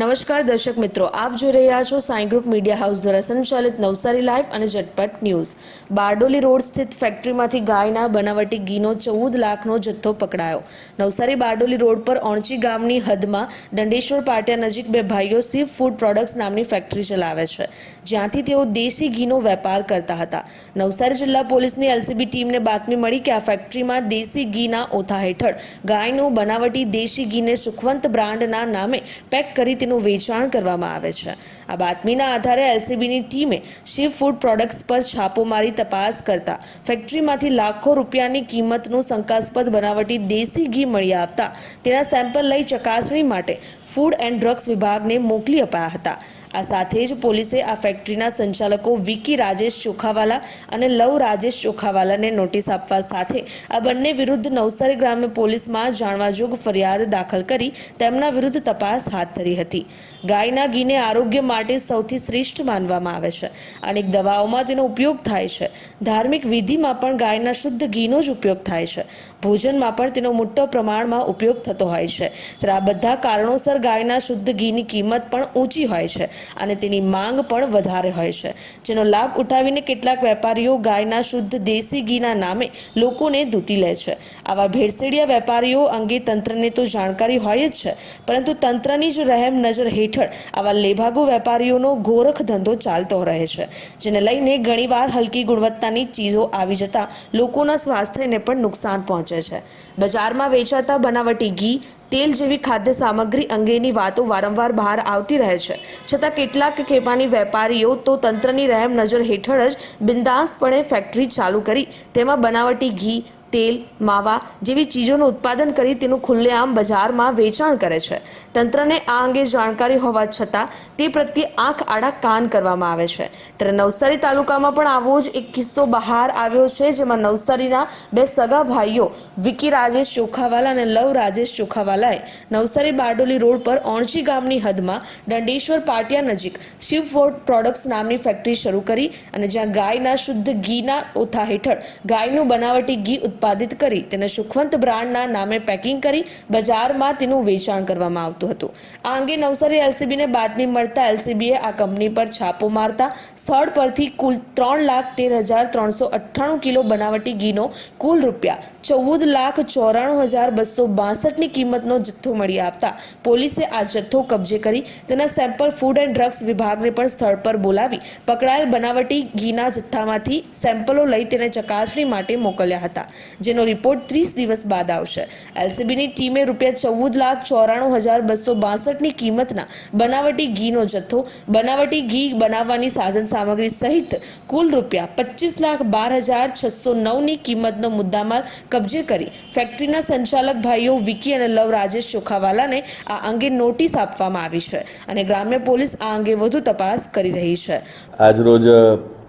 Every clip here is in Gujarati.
નમસ્કાર દર્શક મિત્રો, આપ જોઈ રહ્યા છો સાઈ ગ્રુપ મીડિયા હાઉસ દ્વારા સંચાલિત નવસારી લાઈવ અને ઝટપટ ન્યૂઝ. બારડોલી રોડ સ્થિત ફેક્ટરીમાંથી ગાયના બનાવટી ઘીનો ચૌદ લાખનો જથ્થો પકડાયો. નવસારી બારડોલી રોડ પર ઓણચી ગામની હદમાં દંડેશ્વર પાટિયા નજીક બે ભાઈઓ સી ફૂડ પ્રોડક્ટ્સ નામની ફેક્ટરી ચલાવે છે. જ્યાંથી તેઓ દેશી ઘીનો વેપાર કરતા હતા. નવસારી જિલ્લા પોલીસની એલસીબી ટીમને બાતમી મળી કે આ ફેક્ટરીમાં દેશી ઘીના ઓથા હેઠળ ગાયનું બનાવટી દેશી ઘીને સુખવંત બ્રાન્ડના નામે પેક કરી તેનું વેચાણ કરવામાં આવે છે. આ બાતમીના આધારે એલસીબીની ટીમે શિવ ફૂડ પ્રોડક્ટ્સ પર છાપો મારી તપાસ કરતા ફેક્ટરીમાંથી લાખો રૂપિયાની કિંમતનું શંકાસ્પદ બનાવટી દેશી ઘી મળી આવતા તેના સેમ્પલ લઈ ચકાસણી માટે ફૂડ એન્ડ ડ્રગ્સ વિભાગને મોકલી અપાયા હતા. આ સાથે જ પોલીસે આ ફેક્ટરીના સંચાલકો વિકી રાજેશ ચોખાવાલા અને લવ રાજેશ ચોખાવાલાને નોટિસ આપવા સાથે આ બંને વિરુદ્ધ નવસારી ગ્રામ્ય પોલીસમાં જાણવાજોગ ફરિયાદ દાખલ કરી તેમના વિરુદ્ધ તપાસ હાથ ધરી હતી. ગાયના ઘીને આરોગ્ય માટે સૌથી શ્રેષ્ઠ માનવામાં આવે છે અનેક દવાઓમાં તેનો ઉપયોગ થાય છે. ધાર્મિક વિધિમાં પણ ગાયના શુદ્ધ ઘીનો જ ઉપયોગ થાય છે. ભોજનમાં પણ તેનો મોટો પ્રમાણમાં ઉપયોગ થતો હોય છે. ત્યારે આ બધા કારણોસર ગાયના શુદ્ધ ઘીની કિંમત પણ ઊંચી હોય છે. અને તેની માંગ પણ વધારે હોય છે. જેનો લાભ ઉઠાવીને કેટલાક વેપારીઓ ગાયના શુદ્ધ દેશી ઘીના નામે લોકોને દૂતી લે છે. આવા ભેળસેડિયા વેપારીઓ અંગે તંત્રને તો જાણકારી હોય જ છે, પરંતુ તંત્રની જ રહેમ નજર હેઠળ આવા લેભાગુ વેપારીઓનો ગોરખ ધંધો ચાલતો રહે છે, જેને લઈને ઘણીવાર હલકી ગુણવત્તાની ચીજો આવી જતા લોકોના સ્વાસ્થ્યને પણ નુકસાન પહોંચે છે. બજારમાં વેચાતા બનાવટી ઘી તેલ જેવી ખાદ્ય સામગ્રી અંગેની વાતો વારંવાર બહાર આવતી રહે છે. છતાં કેટલાક ખેપાની વેપારીઓ તો તંત્રની રહેમ નજર હેઠળ જ બિંદાસપણે ફેક્ટરી ચાલુ કરી, તેમાં બનાવટી ઘી તેલ, માવા જેવી ચીજોનું ઉત્પાદન કરી તેનું ખુલ્લેઆમ બજારમાં વેચાણ કરે છે. તંત્રને આ અંગે જાણકારી હોવા છતાં તે પ્રત્યે આંખ આડા કાન કરવામાં આવે છે. ત્યારે નવસારી તાલુકામાં પણ આવો જ એક કિસ્સો બહાર આવ્યો છે, જેમાં નવસારીના બે સગા ભાઈઓ વિકી રાજેશ ચોખાવાલા અને લવ રાજેશ ચોખાવાલાએ નવસારી બારડોલી રોડ પર ઓણચી ગામની હદમાં દંડેશ્વર પાટિયા નજીક શિવ ફોર્ડ પ્રોડક્ટ્સ નામની ફેક્ટરી શરૂ કરી અને જ્યાં ગાયના શુદ્ધ ઘીના ઓથા હેઠળ ગાયનું બનાવટી ઘી ઉત્પાદિત કરી તેને સુખવંત બ્રાન્ડના નામે પેકિંગ કરી બજારમાં તેનું વેચાણ કરવામાં આવતું હતું. આ અંગે નવસારી એલસીબીને બાતમી મળતા એલસીબીએ આ કંપની પર છાપો મારતા સ્થળ પરથી કુલ ત્રણ લાખ તેર હજાર ત્રણસો અઠ્ઠાણું કિલો બનાવટી ઘીનો કુલ રૂપિયા ચૌદ લાખ ચોરાણું હજાર બસો બાસઠની કિંમતનો જથ્થો મળી આવતા પોલીસે આ જથ્થો કબજે કરી તેના સેમ્પલ ફૂડ એન્ડ ડ્રગ્સ વિભાગને પણ સ્થળ પર બોલાવી પકડાયેલ બનાવટી ઘીના જથ્થામાંથી સેમ્પલો લઈ તેને ચકાસણી માટે મોકલ્યા હતા. જેનો રિપોર્ટ ત્રીસ દિવસ બાદ આવશે. એલસીબીની ટીમે રૂપિયા ચૌદ લાખ ચોરાણું હજાર બસો બાસઠની કિંમતના બનાવટી ઘીનો જથ્થો, બનાવટી ઘી બનાવવાની સાધન સામગ્રી સહિત કુલ રૂપિયા પચીસ લાખ બાર હજાર છસો નવની કિંમતનો મુદ્દામાલ કબજે કરી ફેક્ટરીના સંચાલક ભાઈઓ વિકી અને લવ રાજેશ ચોખાવાલાને આ અંગે નોટિસ આપવામાં આવી છે અને ગ્રામ્ય પોલીસ આ અંગે વધુ તપાસ કરી રહી છે. આજરોજ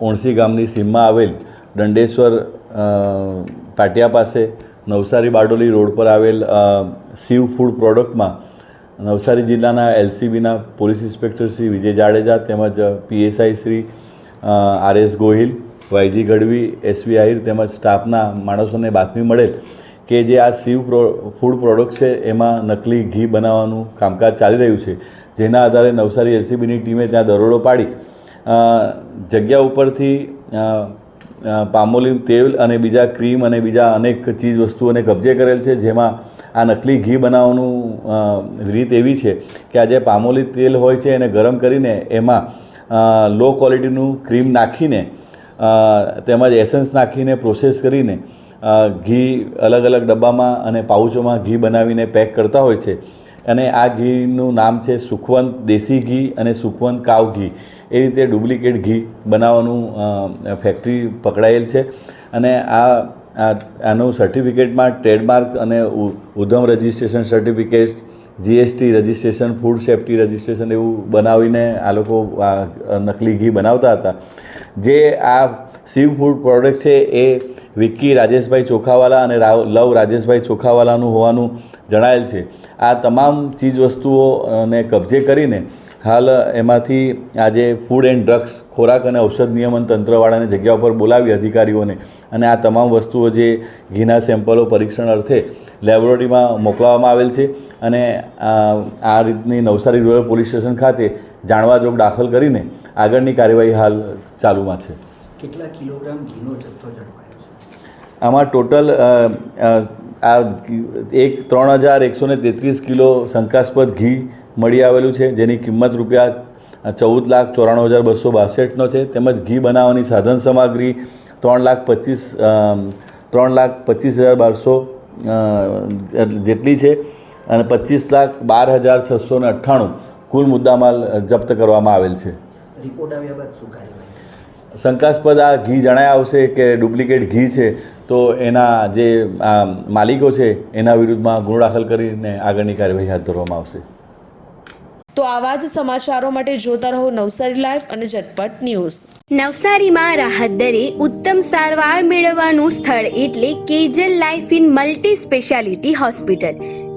ઓણસી ગામની સીમમાં આવેલ દંડેશ્વર પાટિયા પાસે નવસારી બારડોલી રોડ પર આવેલ શિવ ફૂડ પ્રોડક્ટમાં નવસારી જિલ્લાના એલસીબીના પોલીસ ઇન્સ્પેક્ટર શ્રી વિજય જાડેજા તેમજ PSI Shri R S Gohil, YG Gadhvi, SV Ahir તેમજ સ્ટાફના માણસોને બાતમી મળેલ કે જે આ શિવ પ્રો, ફૂડ પ્રોડક્ટ છે એમાં નકલી ઘી બનાવવાનું કામકાજ ચાલી રહ્યું છે. જેના આધારે નવસારી એલસીબીની ટીમે ત્યાં દરોડો પાડી. જગ્યા ઉપરથી અ, તેલ અને બીજા ક્રીમ અને બીજા અનેક ચીજ વસ્તુઓને કબજે કરેલ છે જેમાં આ નકલી ઘી બનાવવાનું રીત એવી છે કે આ જે પામોલી તેલ હોય છે એને ગરમ કરીને એમાં લો ક્વોલિટીનું ક્રીમ નાખીને તેમજ એસન્સ નાખીને પ્રોસેસ કરીને ઘી અલગ અલગ ડબ્બામાં અને પાઉચોમાં ઘી બનાવીને પેક કરતા હોય છે. અને આ ઘીનું નામ છે સુખવંત દેશી ઘી અને સુખવંત કાવ ઘી. એ રીતે ડુપ્લિકેટ ઘી બનાવવાનું ફેક્ટરી પકડાયેલ છે. અને આ આનું સર્ટિફિકેટમાં ટ્રેડમાર્ક અને Udyam registration certificate GST registration food safety registration એવું બનાવીને આ લોકો નકલી ઘી બનાવતા હતા. જે આ શિવ ફૂડ પ્રોડક્ટ છે એ વિક્કી રાજેશભાઈ ચોખાવાલા અને લવ રાજેશભાઈ ચોખાવાલાનું હોવાનું જણાયેલ છે. આ તમામ ચીજ વસ્તુઓને કબજે કરીને હાલ એમાંથી આજે ફૂડ એન્ડ ડ્રગ્સ ખોરાક અને ઔષધ નિયમન તંત્રવાળાને જગ્યા ઉપર બોલાવી અધિકારીઓને અને આ તમામ વસ્તુઓ જે ઘીના સેમ્પલો પરીક્ષણ અર્થે લેબોરેટરીમાં મોકલાવવામાં આવેલ છે અને આ રીતની નવસારી રૂરલ પોલીસ સ્ટેશન ખાતે જાણવા જોગ દાખલ કરીને આગળની કાર્યવાહી હાલ ચાલુમાં છે. કેટલા કિલોગ્રામ ઘીનો જથ્થો ઝડપાયો છે? આમાં ટોટલ આ એક ત્રણ હજાર એકસો ને તેત્રીસ કિલો શંકાસ્પદ ઘી મળી આવેલું છે જેની કિંમત રૂપિયા ચૌદ લાખ ચોરાણું હજાર બસો બાસઠનો છે. તેમજ ઘી બનાવવાની સાધન સામગ્રી ત્રણ લાખ પચીસ ત્રણ લાખ પચીસ હજાર બારસો જેટલી છે અને પચીસ લાખ બાર હજાર છસો ને અઠ્ઠાણું કુલ મુદ્દામાલ જપ્ત કરવામાં આવેલ છે. રિપોર્ટ આવ્યા બાદ શું કાર્યવાહી શંકાસ્પદ આ ઘી જણાય આવશે કે ડુપ્લિકેટ ઘી છે તો એના જે માલિકો છે એના વિરુદ્ધમાં ગુનો દાખલ કરીને આગળની કાર્યવાહી હાથ ધરવામાં આવશે. તો આવા જ સમાચારો માટે જોતા રહો નવસારી લાઈવ અને ઝટપટ ન્યૂઝ. નવસારીમાં રાહત દરે ઉત્તમ સારવાર મેળવવાનું સ્થળ એટલે Kejal life in multi speciality hospital.